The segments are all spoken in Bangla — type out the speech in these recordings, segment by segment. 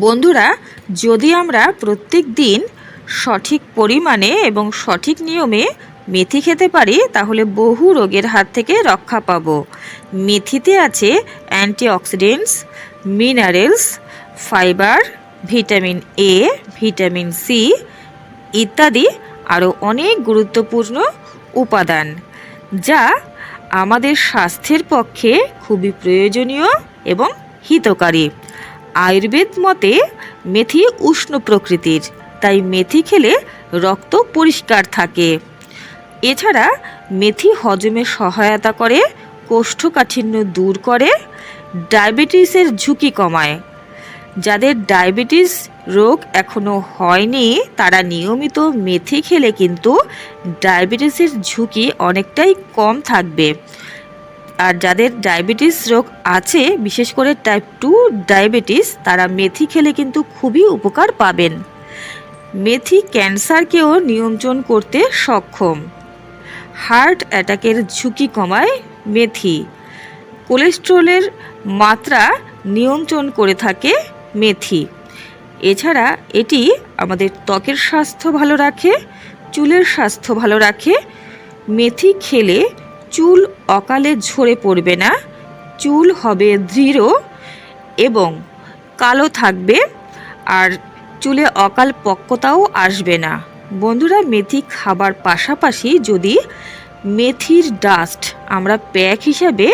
বন্ধুরা, যদি আমরা প্রত্যেক দিন সঠিক পরিমাণে এবং সঠিক নিয়মে মেথি খেতে পারি, তাহলে বহু রোগের হাত থেকে রক্ষা পাব। মেথিতে আছে antioxidants, minerals, fibre, vitamin A, vitamin C ইত্যাদি আরও অনেক গুরুত্বপূর্ণ উপাদান, যা আমাদের স্বাস্থ্যের পক্ষে খুবই প্রয়োজনীয় এবং হিতকারী। আয়ুর্বেদ মতে মেথি উষ্ণ প্রকৃতির, তাই মেথি খেলে রক্ত পরিষ্কার থাকে। এছাড়া মেথি হজমে সহায়তা করে, কোষ্ঠকাঠিন্য দূর করে, ডায়াবেটিসের ঝুঁকি কমায়। যাদের ডায়াবেটিস রোগ এখনও হয়নি, তারা নিয়মিত মেথি খেলে কিন্তু ডায়াবেটিসের ঝুঁকি অনেকটাই কম থাকবে। আর যাদের ডায়াবেটিস রোগ আছে, বিশেষ করে টাইপ টু ডায়াবেটিস তারা মেথি খেলে কিন্তু খুবই উপকার পাবেন। মেথি ক্যান্সারকেও নিয়ন্ত্রণ করতে সক্ষম। হার্ট অ্যাটাকের ঝুঁকি কমায় মেথি। কোলেস্ট্রলের মাত্রা নিয়ন্ত্রণ করে থাকে মেথি। এছাড়া এটি আমাদের ত্বকের স্বাস্থ্য ভালো রাখে, চুলের স্বাস্থ্য ভালো রাখে। মেথি খেলে চুল অকালে ঝরে পড়বে না। চুল হবে দৃঢ় এবং কালো থাকবে আর চুলে অকাল পক্কতাও আসবে না। বন্ধুরা, মেথি খাবার পাশাপাশি যদি মেথির ডাস্ট আমরা প্যাক হিসাবে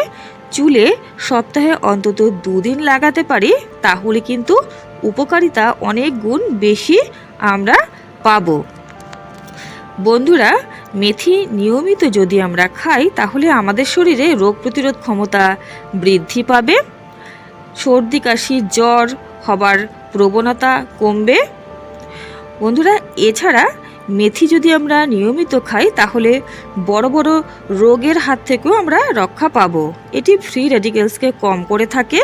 চুলে সপ্তাহে অন্তত দুদিন লাগাতে পারি, তাহলে কিন্তু উপকারিতা অনেক গুণ বেশি আমরা পাবো। বন্ধুরা মেথি নিয়মিত যদি আমরা খাই, তাহলে আমাদের শরীরে রোগ প্রতিরোধ ক্ষমতা বৃদ্ধি পাবে, সর্দি, কাশি, জ্বর হবার প্রবণতা কমবে। বন্ধুরা, এছাড়া মেথি যদি আমরা নিয়মিত খাই, তাহলে বড় বড় রোগের হাত থেকেও আমরা রক্ষা পাব। এটি ফ্রি রেডিকেলসকে কম করে থাকে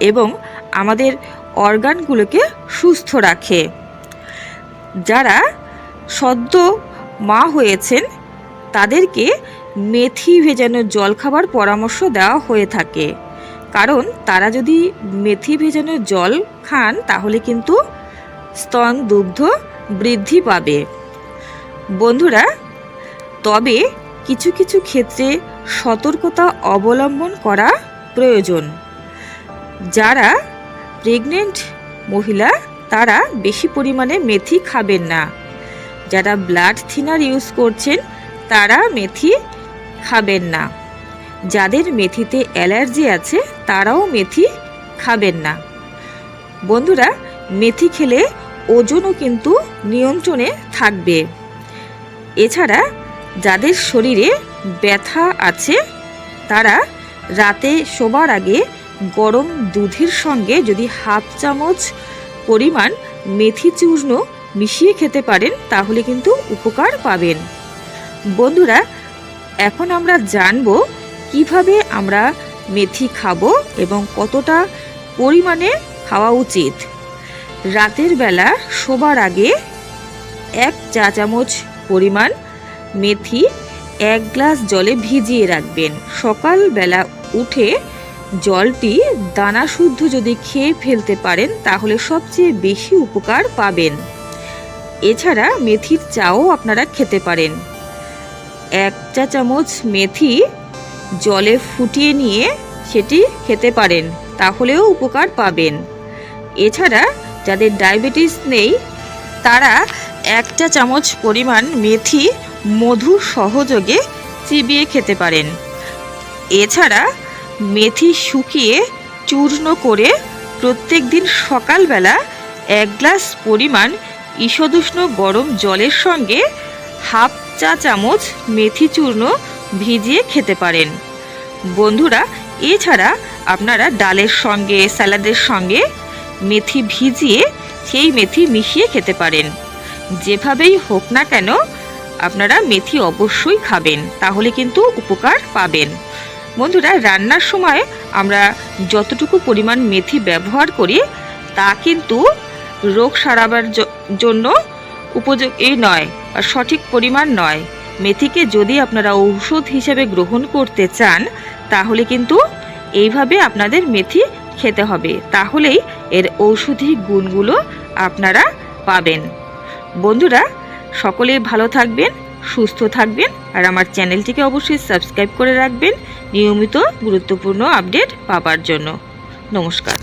এবং আমাদের অর্গানগুলোকে সুস্থ রাখে। যারা সদ্য মা হয়েছেন, তাদেরকে মেথি ভেজানো জল খাবার পরামর্শ দেওয়া হয়ে থাকে। কারণ তারা যদি মেথি ভেজানো জল খান, তাহলে কিন্তু স্তন দুগ্ধ বৃদ্ধি পাবে। বন্ধুরা, তবে কিছু কিছু ক্ষেত্রে সতর্কতা অবলম্বন করা প্রয়োজন। যারা প্রেগনেন্ট মহিলা, তারা বেশি পরিমাণে মেথি খাবেন না। যারা ব্লাড থিনার ইউজ করছেন, তারা মেথি খাবেন না। যাদের মেথিতে অ্যালার্জি আছে, তারাও মেথি খাবেন না। বন্ধুরা, মেথি খেলে ওজনও কিন্তু নিয়ন্ত্রণে থাকবে। এছাড়া, যাদের শরীরে ব্যথা আছে, তারা রাতে শোবার আগে গরম দুধের সঙ্গে যদি হাফ চামচ পরিমাণ মেথি চূর্ণ মিশিয়ে খেতে পারেন, তাহলে কিন্তু উপকার পাবেন। বন্ধুরা, এখন আমরা জানব কীভাবে আমরা মেথি খাব এবং কতটা পরিমাণে খাওয়া উচিত। রাতের বেলা শোবার আগে এক চা চামচ পরিমাণ মেথি এক গ্লাস জলে ভিজিয়ে রাখবেন। সকালবেলা উঠে জলটি দানা শুদ্ধ যদি খেয়ে ফেলতে পারেন, তাহলে সবচেয়ে বেশি উপকার পাবেন। এছাড়া মেথির চাও আপনারা খেতে পারেন। এক চা চামচ মেথি জলে ফুটিয়ে নিয়ে সেটি খেতে পারেন, তাহলেও উপকার পাবেন। এছাড়া যাদের ডায়াবেটিস নেই, তারা এক চা চামচ পরিমাণ মেথি মধু সহযোগে চিবিয়ে খেতে পারেন। এছাড়া মেথি শুকিয়ে চূর্ণ করে প্রত্যেক দিন সকালবেলা এক গ্লাস পরিমাণ ঈষদুষ্ণ গরম জলের সঙ্গে হাফ চা চামচ মেথি চূর্ণ ভিজিয়ে খেতে পারেন। বন্ধুরা, এছাড়া আপনারা ডালের সঙ্গে, স্যালাডের সঙ্গে মেথি ভিজিয়ে সেই মেথি মিশিয়ে খেতে পারেন। যেভাবেই হোক না কেন, আপনারা মেথি অবশ্যই খাবেন, তাহলে কিন্তু উপকার পাবেন। বন্ধুরা, রান্নার সময় আমরা যতটুকু পরিমাণ মেথি ব্যবহার করি, তা কিন্তু রোগ সারাবার জন্য উপযোগী নয় আর সঠিক পরিমাণ নয়। মেথিকে যদি আপনারা ঔষধ হিসেবে গ্রহণ করতে চান, তাহলে কিন্তু এইভাবে আপনাদের মেথি খেতে হবে। তাহলেই এর ঔষধি গুণগুলো আপনারা পাবেন। বন্ধুরা, সকলেই ভালো থাকবেন, সুস্থ থাকবেন আর আমার চ্যানেলটিকে অবশ্যই সাবস্ক্রাইব করে রাখবেন নিয়মিত গুরুত্বপূর্ণ আপডেট পাবার জন্য। নমস্কার।